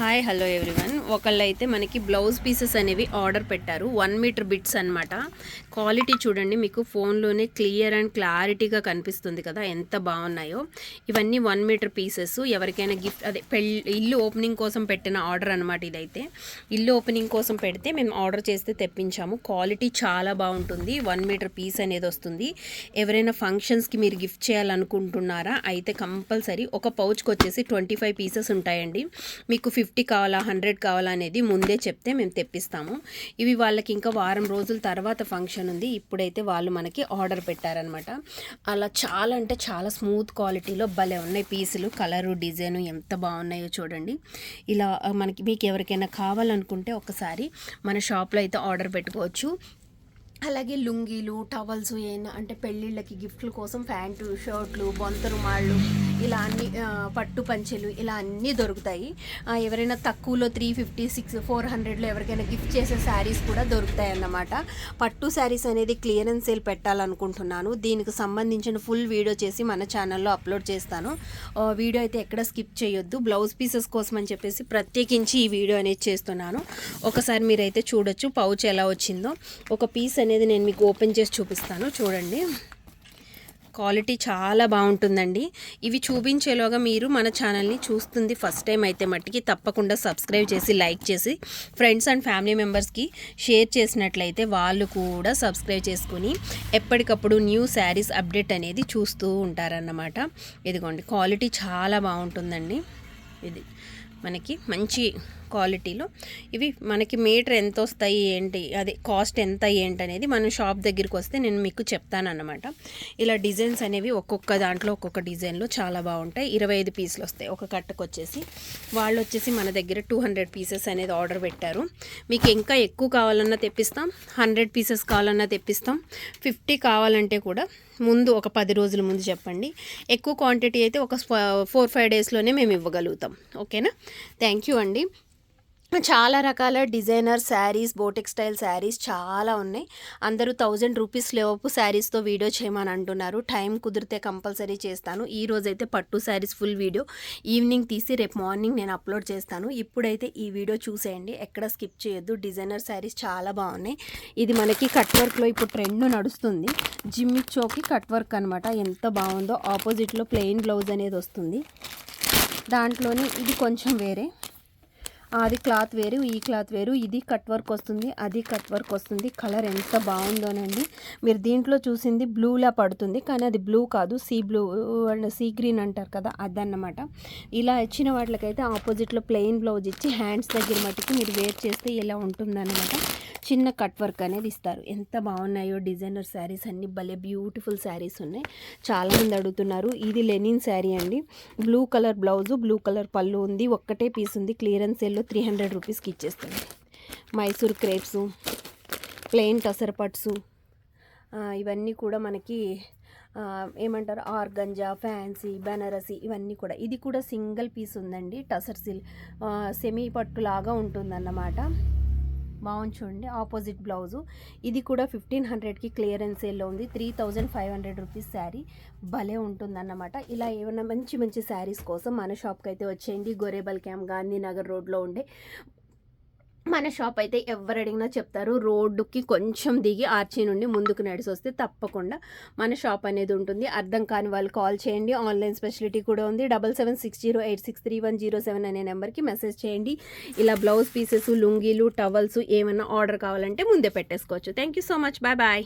Hi hello everyone ఒకళ్ళు అయితే మనకి బ్లౌజ్ పీసెస్ అనేవి ఆర్డర్ పెట్టారు. వన్ మీటర్ బిట్స్ అనమాట క్వాలిటీ చూడండి మీకు ఫోన్లోనే క్లియర్ అండ్ క్లారిటీగా కనిపిస్తుంది కదా ఎంత బాగున్నాయో. ఇవన్నీ వన్ మీటర్ పీసెస్ ఎవరికైనా గిఫ్ట్ అదే పెళ్ళి ఇల్లు ఓపెనింగ్ కోసం పెట్టిన ఆర్డర్ అనమాట ఇదైతే. ఇల్లు ఓపెనింగ్ కోసం పెడితే మేము ఆర్డర్ చేస్తే తెప్పించాము. క్వాలిటీ చాలా బాగుంటుంది. వన్ మీటర్ పీస్ అనేది వస్తుంది. ఎవరైనా ఫంక్షన్స్కి మీరు గిఫ్ట్ చేయాలనుకుంటున్నారా అయితే కంపల్సరీ ఒక పౌచ్కి వచ్చేసి ట్వంటీ ఫైవ్ పీసెస్ ఉంటాయండి. మీకు ఫిఫ్టీ కావాలా హండ్రెడ్ కావాలా అనేది ముందే చెప్తే మేము తెప్పిస్తాము. ఇవి వాళ్ళకి ఇంకా వారం రోజుల తర్వాత ఫంక్షన్ ఉంది. ఇప్పుడైతే వాళ్ళు మనకి ఆర్డర్ పెట్టారనమాట అలా చాలా అంటే చాలా స్మూత్ క్వాలిటీలో భలే ఉన్నాయి పీసులు కలరు డిజైన్ ఎంత బాగున్నాయో చూడండి. ఇలా మనకి మీకు ఎవరికైనా కావాలనుకుంటే ఒకసారి మన షాప్లో అయితే ఆర్డర్ పెట్టుకోవచ్చు. అలాగే లుంగీలు టవల్స్ ఏమైనా అంటే పెళ్ళిళ్ళకి గిఫ్ట్ల కోసం ప్యాంటు షర్ట్లు బొంత రుమాళ్ళు ఇలా అన్ని పట్టు పంచెలు ఇలా అన్నీ దొరుకుతాయి. ఎవరైనా తక్కువలో త్రీ ఫిఫ్టీ సిక్స్ ఫోర్ హండ్రెడ్లో ఎవరికైనా గిఫ్ట్ చేసే శారీస్ కూడా దొరుకుతాయి అన్నమాట. పట్టు శారీస్ అనేది క్లియరెన్స్ సేల్ పెట్టాలనుకుంటున్నాను. దీనికి సంబంధించిన ఫుల్ వీడియో చేసి మన ఛానల్లో అప్లోడ్ చేస్తాను. వీడియో అయితే ఎక్కడ స్కిప్ చేయొద్దు. బ్లౌజ్ పీసెస్ కోసం అని చెప్పేసి ప్రత్యేకించి ఈ వీడియో అనేది చేస్తున్నాను. ఒకసారి మీరైతే చూడొచ్చు పౌచ్ ఎలా వచ్చిందో. ఒక పీస్ అనేది అనేది నేను మీకు ఓపెన్ చేసి చూపిస్తాను. చూడండి. క్వాలిటీ చాలా బాగుంటుందండి. ఇవి చూపించేలోగా మీరు మన ఛానల్ని చూస్తుంది ఫస్ట్ టైం అయితే మట్టికి తప్పకుండా సబ్స్క్రైబ్ చేసి లైక్ చేసి ఫ్రెండ్స్ అండ్ ఫ్యామిలీ మెంబర్స్కి షేర్ చేసినట్లయితే వాళ్ళు కూడా సబ్స్క్రైబ్ చేసుకుని ఎప్పటికప్పుడు న్యూ శారీస్ అప్డేట్ అనేది చూస్తూ ఉంటారన్నమాట. ఇదిగోండి క్వాలిటీ చాలా బాగుంటుందండి. ఇది మనకి మంచి క్వాలిటీలో. ఇవి మనకి మీటర్ ఎంత వస్తాయి ఏంటి అదే కాస్ట్ ఎంత ఏంటి అనేది మనం షాప్ దగ్గరికి వస్తే నేను మీకు చెప్తానన్నమాట. ఇలా డిజైన్స్ అనేవి ఒక్కొక్క దాంట్లో ఒక్కొక్క డిజైన్లో చాలా బాగుంటాయి. ఇరవై ఐదు పీసులు వస్తాయి ఒక కట్టకు వచ్చేసి వాళ్ళు వచ్చేసి మన దగ్గర టూ హండ్రెడ్ పీసెస్ అనేది ఆర్డర్ పెట్టారు. మీకు ఇంకా ఎక్కువ కావాలన్నా తెప్పిస్తాం హండ్రెడ్ పీసెస్ కావాలన్నా తెప్పిస్తాం. ఫిఫ్టీ కావాలంటే కూడా ముందు ఒక పది రోజుల ముందు చెప్పండి. ఎక్కువ క్వాంటిటీ అయితే ఒక ఫోర్ ఫైవ్ డేస్లోనే మేము ఇవ్వగలుగుతాం. ఓకేనా? థ్యాంక్ యూ అండి. చాలా రకాల designer sarees boutique style sarees చాలా ఉన్నాయి. అందరూ థౌజండ్ రూపీస్ లేవపు శారీస్తో వీడియో చేయమని అంటున్నారు. టైం కుదిరితే కంపల్సరీ చేస్తాను. ఈ రోజైతే పట్టు శారీస్ ఫుల్ వీడియో. ఈవినింగ్ తీసి రేపు మార్నింగ్ నేను అప్లోడ్ చేస్తాను. ఇప్పుడైతే ఈ వీడియో చూసేయండి. ఎక్కడ స్కిప్ చేయొద్దు. డిజైనర్ శారీస్ చాలా బాగున్నాయి. ఇది మనకి కట్ వర్క్లో ఇప్పుడు ట్రెండ్ నడుస్తుంది. జిమ్ చోకి కట్ వర్క్ అనమాట ఎంత బాగుందో ఆపోజిట్లో ప్లెయిన్ బ్లౌజ్ అనేది వస్తుంది. దాంట్లోని ఇది కొంచెం వేరే. అది క్లాత్ వేరు ఈ క్లాత్ వేరు ఇది కట్ వర్క్ వస్తుంది అది కట్ వర్క్ వస్తుంది. కలర్ ఎంత బాగుందోనండి. మీరు దీంట్లో చూసింది బ్లూలా పడుతుంది కానీ అది బ్లూ కాదు sea blue and sea green అంటారు కదా అదన్నమాట. ఇలా ఇచ్చిన వాటికైతే ఆపోజిట్లో ప్లెయిన్ బ్లౌజ్ ఇచ్చి హ్యాండ్స్ దగ్గర మట్టుకు మీరు వేర్ చేస్తే ఇలా ఉంటుందన్నమాట. చిన్న కట్ వర్క్ అనేది ఇస్తారు. ఎంత బాగున్నాయో డిజైనర్ శారీస్ అన్ని భలే బ్యూటిఫుల్ శారీస్ ఉన్నాయి. చాలామంది అడుగుతున్నారు ఇది లెనిన్ శారీ అండి. Blue colour blouse blue colour పళ్ళు ఉంది ఒక్కటే పీస్ ఉంది క్లియరెన్స్ సేల్లో త్రీ హండ్రెడ్ రూపీస్కి ఇచ్చేస్తుంది. మైసూర్ క్రేప్స్ ప్లెయిన్ టసర్ పట్స్ ఇవన్నీ కూడా మనకి ఏమంటారు ఆర్గంజా ఫ్యాన్సీ బెనారసి ఇవన్నీ కూడా. ఇది కూడా సింగిల్ పీస్ ఉందండి టసర్ సిల్ సెమీ పట్టు లాగా ఉంటుందన్నమాట. బాగుంది చూడండి ఆపోజిట్ బ్లౌజు ఇది కూడా ఫిఫ్టీన్ హండ్రెడ్కి క్లియరెన్స్ సేల్లో ఉంది. Three thousand five hundred rupees saree భలే ఉంటుందన్నమాట. ఇలా ఏమైనా మంచి మంచి శారీస్ కోసం మన షాప్కి అయితే వచ్చేయండి. గొరేబల్ క్యాంప్ గాంధీనగర్ రోడ్లో ఉండే మన షాప్ అయితే ఎవరు అడిగినా చెప్తారు రోడ్డుకి కొంచెం దిగి ఆర్చి నుండి ముందుకు నడిచి వస్తే తప్పకుండా మన షాప్ అనేది ఉంటుంది. అర్థం కాని వాళ్ళు కాల్ చేయండి. ఆన్లైన్ స్పెషలిటీ కూడా ఉంది. Double seven six zero eight six three one zero seven అనే నెంబర్కి మెసేజ్ చేయండి. ఇలా బ్లౌజ్ పీసెస్ లుంగీలు టవల్స్ ఏమైనా ఆర్డర్ కావాలంటే ముందే పెట్టేసుకోవచ్చు. Thank you so much. Bye bye.